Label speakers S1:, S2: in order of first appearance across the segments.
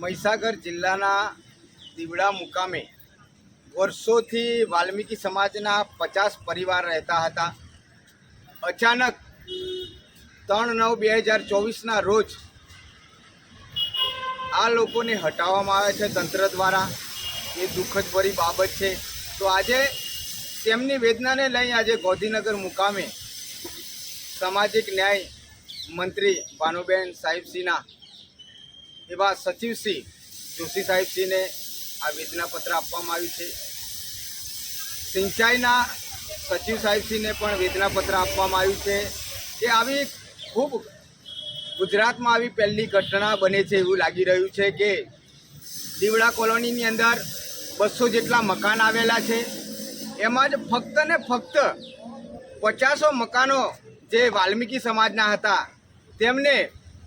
S1: મહીસાગર જિલ્લાના દીવડા મુકામે વર્ષોથી વાલ્મીકી સમાજના પચાસ પરિવાર રહેતા હતા. અચાનક ત્રણ નવ બે હજાર ચોવીસના રોજ આ લોકોને હટાવવામાં આવે છે તંત્ર દ્વારા. એ દુઃખદભરી બાબત છે. તો આજે તેમની વેદનાને લઈ આજે ગોધીનગર મુકામે સામાજિક ન્યાય મંત્રી ભાનુબેન સાહેબશ્રીના એવા સચિવશ્રી જોશી સાહેબશ્રીને આ વેદનાપત્ર આપવામાં આવ્યું છે. સિંચાઈના સચિવ સાહેબશ્રીને પણ વેદનાપત્ર આપવામાં આવ્યું છે કે આવી ખૂબ ગુજરાતમાં આવી પહેલી ઘટના બને છે એવું લાગી રહ્યું છે કે દીવડા કોલોનીની અંદર બસો જેટલા મકાન આવેલા છે. એમાં જ ફક્ત ને ફક્ત પચાસો મકાનો જે વાલ્મીકી સમાજના હતા, તેમને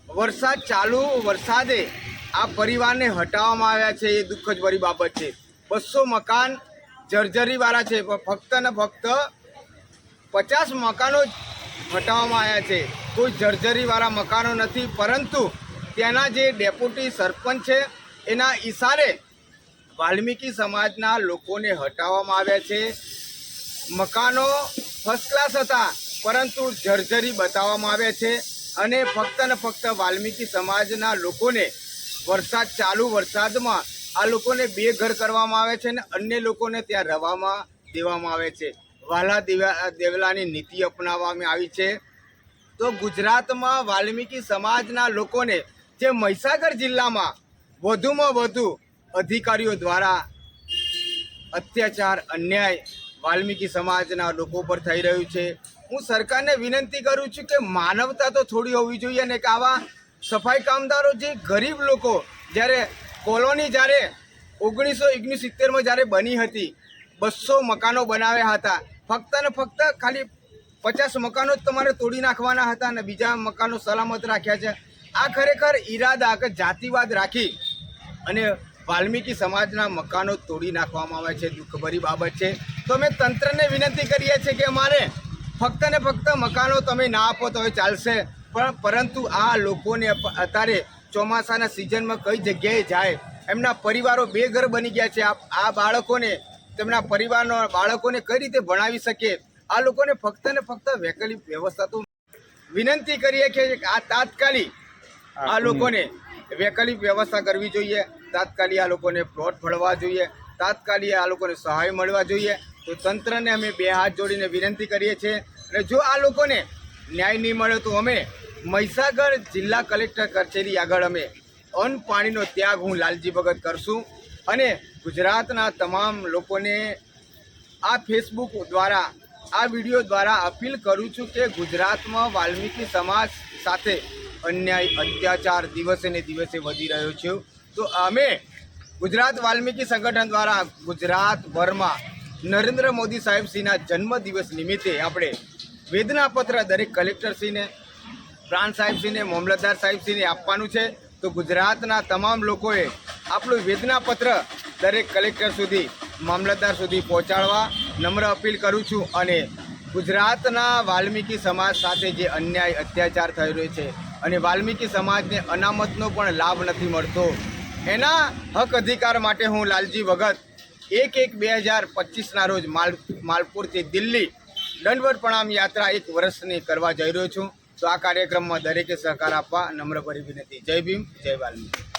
S1: વરસાદ ચાલુ, વરસાદે આ પરિવારને હટાવવામાં આવ્યા છે, એ દુઃખ જ ભરી બાબત છે. બસો મકાન જર્જરીવાળા છે ફક્ત ને ફક્ત પચાસ મકાનો જ હટાવવામાં આવ્યા છે. કોઈ જર્જરીવાળા મકાનો નથી, પરંતુ ત્યાંના જે ડેપ્યુટી સરપંચ છે, એના ઈશારે વાલ્મીકી સમાજના લોકોને હટાવવામાં આવ્યા છે. મકાનો ફર્સ્ટ ક્લાસ હતા, પરંતુ જર્જરી બતાવવામાં આવ્યા છે. અને ફક્ત ને ફક્ત વાલ્મીકી સમાજના લોકોને વરસાદ ચાલુ વરસાદમાં આ લોકોને બે ઘર કરવામાં આવે છે અને અન્ય લોકોને ત્યાં રહેવામાં દેવામાં આવે છે. વાલા દેવા, દેવલાની નીતિ અપનાવવામાં આવી છે. તો ગુજરાતમાં વાલ્મીકી સમાજના લોકોને જે મહીસાગર જિલ્લામાં વધુમાં વધુ અધિકારીઓ દ્વારા અત્યાચાર, અન્યાય વાલ્મીકી સમાજના લોકો પર થઈ રહ્યું છે. હું સરકારને વિનંતી કરું છું કે માનવતા તો થોડી હોવી જોઈએ ને કે આવા સફાઈ કામદારો જે ગરીબ લોકો જ્યારે કોલોની જ્યારે ઓગણીસો ઓગણસિત્તેરમાં જ્યારે બની હતી, બસો મકાનો બનાવ્યા હતા. ફક્ત ને ફક્ત ખાલી પચાસ મકાનો જ તમારે તોડી નાખવાના હતા અને બીજા મકાનો સલામત રાખ્યા છે. આ ખરેખર ઈરાદા કે જાતિવાદ રાખી અને વાલ્મીકી સમાજના મકાનો તોડી નાખવામાં આવે છે. દુઃખભરી બાબત છે. તો અમે તંત્રને વિનંતી કરીએ છીએ કે અમારે ફક્ત ને ફક્ત મકાનો તમે ના આપો તો હવે ચાલશે. પણ પરંતુ આ લોકોને અત્યારે ચોમાસાના સિઝનમાં કઈ જગ્યાએ જાય? એમના પરિવારો બેઘર બની ગયા છે. આ આ બાળકોને તેમના પરિવારનો બાળકોને કઈ રીતે ભણાવી શકે? આ લોકોને ફક્ત ને ફક્ત વૈકલ્પિક વ્યવસ્થા તો વિનંતી કરીએ કે આ તાત્કાલિક આ લોકોને વૈકલ્પિક વ્યવસ્થા કરવી જોઈએ. તાત્કાલિક આ લોકોને પ્લોટ ફળવા જોઈએ. તાત્કાલિક આ લોકોને સહાય મળવા જોઈએ. તો તંત્રને અમે બે હાથ જોડીને વિનંતી કરીએ છીએ. અને જો આ લોકોને ન્યાય નહીં મળે તો અમે મહીસાગર જિલ્લા કલેક્ટર કચેરી આગળ અમે અન્ન પાણીનો ત્યાગ હું લાલજી ભગત કરશું. અને ગુજરાતના તમામ લોકોને આ ફેસબુક દ્વારા, આ વીડિયો દ્વારા અપીલ કરું છું કે ગુજરાતમાં વાલ્મીકી સમાજ સાથે અન્યાય, અત્યાચાર દિવસે ને દિવસે વધી રહ્યો છે. તો અમે ગુજરાત વાલ્મીકી સંગઠન દ્વારા ગુજરાતભરમાં નરેન્દ્ર મોદી સાહેબશ્રીના જન્મદિવસ નિમિત્તે આપણે વેદનાપત્ર દરેક કલેક્ટરશ્રીને પ્રાણ સાહેબશ્રીને મામલતદાર સાહેબશ્રીને આપવાનું છે. તો ગુજરાતના તમામ લોકોએ આપણું વેદનાપત્ર દરેક કલેક્ટર સુધી, મામલતદાર સુધી પહોંચાડવા નમ્ર અપીલ કરું છું અને ગુજરાતના વાલ્મીકી સમાજ સાથે જે અન્યાય, અત્યાચાર થઈ રહ્યો છે અને વાલ્મીકી સમાજને અનામતનો પણ લાભ નથી મળતો, એના હક અધિકાર માટે હું લાલજી ભગત એક એક બે હજાર પચીસના રોજ માલ માલપુરથી દિલ્હી દંડવટ પ્રણામ યાત્રા એક વર્ષની કરવા જઈ રહ્યો છું. તો આ કાર્યક્રમમાં દરેકે સહકાર આપવા નમ્ર ભરી વિનંતી જય ભીમ, જય વાલ્મીકી.